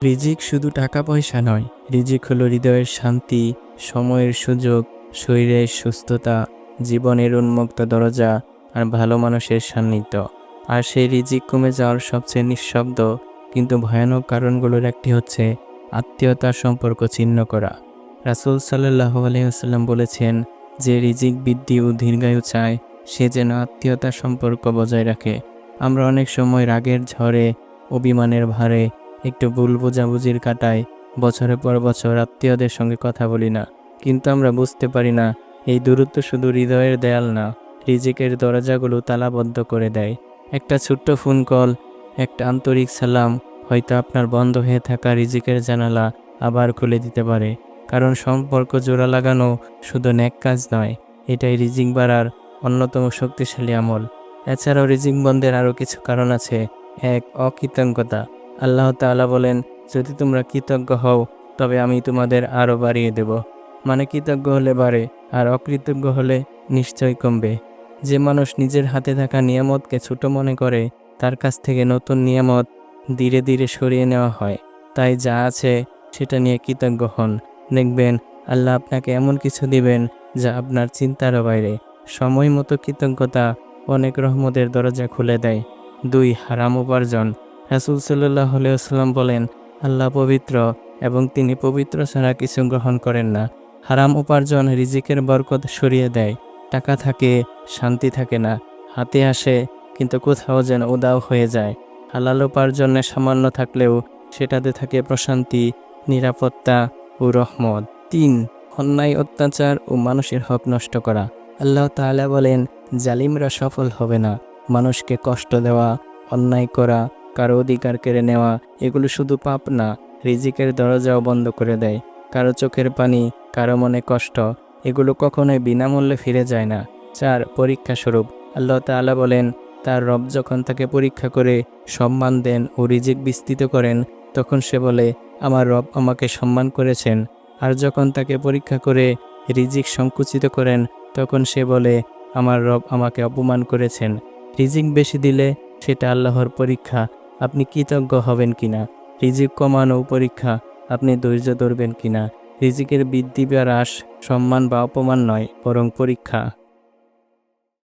রিজিক শুধু টাকা পয়সা নয়, রিজিক হলো হৃদয়ের শান্তি, সময়ের সুযোগ, শরীরের সুস্থতা, জীবনের উন্মুক্ত দরজা আর ভালো মানুষের সান্নিধ্য। আর সেই রিজিক কমে যাওয়ার সবচেয়ে নিঃশব্দ কিন্তু ভয়ানক কারণগুলোর একটি হচ্ছে আত্মীয়তার সম্পর্ক ছিন্ন করা। রাসুল সাল্লাহ আলহিহাল্লাম বলেছেন, যে রিজিক বৃদ্ধি ও দীর্ঘায়ু চায়, সে যেন আত্মীয়তার সম্পর্ক বজায় রাখে। আমরা অনেক সময় রাগের ঝড়ে, অভিমানের ভারে একটু ভুল বোঝাবুঝির কাটায় বছরের পর বছর আত্মীয়দের সঙ্গে কথা বলি না। কিন্তু আমরা বুঝতে পারি না, এই দূরত্ব শুধু হৃদয়ের দেয়াল না, রিজিকের দরজাগুলো তালাবদ্ধ করে দেয়। একটা ছোট্ট ফোন কল একটা আন্তরিক সালাম, হয়তো আপনার বন্ধ হয়ে থাকা রিজিকের জানালা আবার খুলে দিতে পারে। কারণ সম্পর্ক জোড়া লাগানো শুধু ন্যাক কাজ নয়, এটাই রিজিক বাড়ার অন্যতম শক্তিশালী আমল। এছাড়াও রিজিক বন্ধের আরও কিছু কারণ আছে। এক, অকৃতজ্ঞতা। আল্লাহ তাআলা বলেন, যদি তোমরা কৃতজ্ঞ হও, তবে আমি তোমাদের আরও বাড়িয়ে দেব। মানে কৃতজ্ঞ হলে বাড়ে, আর অকৃতজ্ঞ হলে নিশ্চয় কমবে। যে মানুষ নিজের হাতে থাকা নিয়ামতকে ছোট মনে করে, তার কাছ থেকে নতুন নিয়ামত ধীরে ধীরে সরিয়ে নেওয়া হয়। তাই যা আছে, সেটা নিয়ে কৃতজ্ঞ হন। দেখবেন, আল্লাহ আপনাকে এমন কিছু দিবেন, যা আপনার চিন্তারও বাইরে। সময় মতো কৃতজ্ঞতা অনেক রহমতের দরজা খুলে দেয়। দুই, হারাম উপার্জন। রাসুল সাল্লাহ আলাইসাল্লাম বলেন, আল্লাহ পবিত্র এবং তিনি পবিত্র ছাড়া কিছু গ্রহণ করেন না। হারাম উপার্জন রিজিকের বরকত সরিয়ে দেয়। টাকা থাকে, শান্তি থাকে না। হাতে আসে, কিন্তু কোথাও যেন উদাও হয়ে যায়। হালাল উপার্জনে সামান্য থাকলেও সেটাতে থাকে প্রশান্তি, নিরাপত্তা ও রহমত। তিন, অন্যায়, অত্যাচার ও মানুষের হক নষ্ট করা। আল্লাহ তাআলা বলেন, জালিমরা সফল হবে না। মানুষকে কষ্ট দেওয়া, অন্যায় করা কারও অধিকার কেড়ে নেওয়া, এগুলো শুধু পাপ না, রিজিকের দরজাও বন্ধ করে দেয়। কারও চোখের পানি, কারও মনে কষ্ট, এগুলো কখনোই বিনামূল্যে ফিরে যায় না। চার, পরীক্ষা স্বরূপ। আল্লাহ তাআলা বলেন, তার রব যখন তাকে পরীক্ষা করে সম্মান দেন ও রিজিক বিস্তৃত করেন, তখন সে বলে, আমার রব আমাকে সম্মান করেছেন। আর যখন তাকে পরীক্ষা করে রিজিক সংকুচিত করেন, তখন সে বলে, আমার রব আমাকে অপমান করেছেন। রিজিক বেশি দিলে সেটা আল্লাহর পরীক্ষা আপনি কৃতজ্ঞ হবেন কিনা? রিজিক কমানো পরীক্ষা, আপনি ধৈর্য ধরবেন কিনা? রিজিকের বৃদ্ধি বা হ্রাস সম্মান বা অপমান নয়, বরং পরীক্ষা।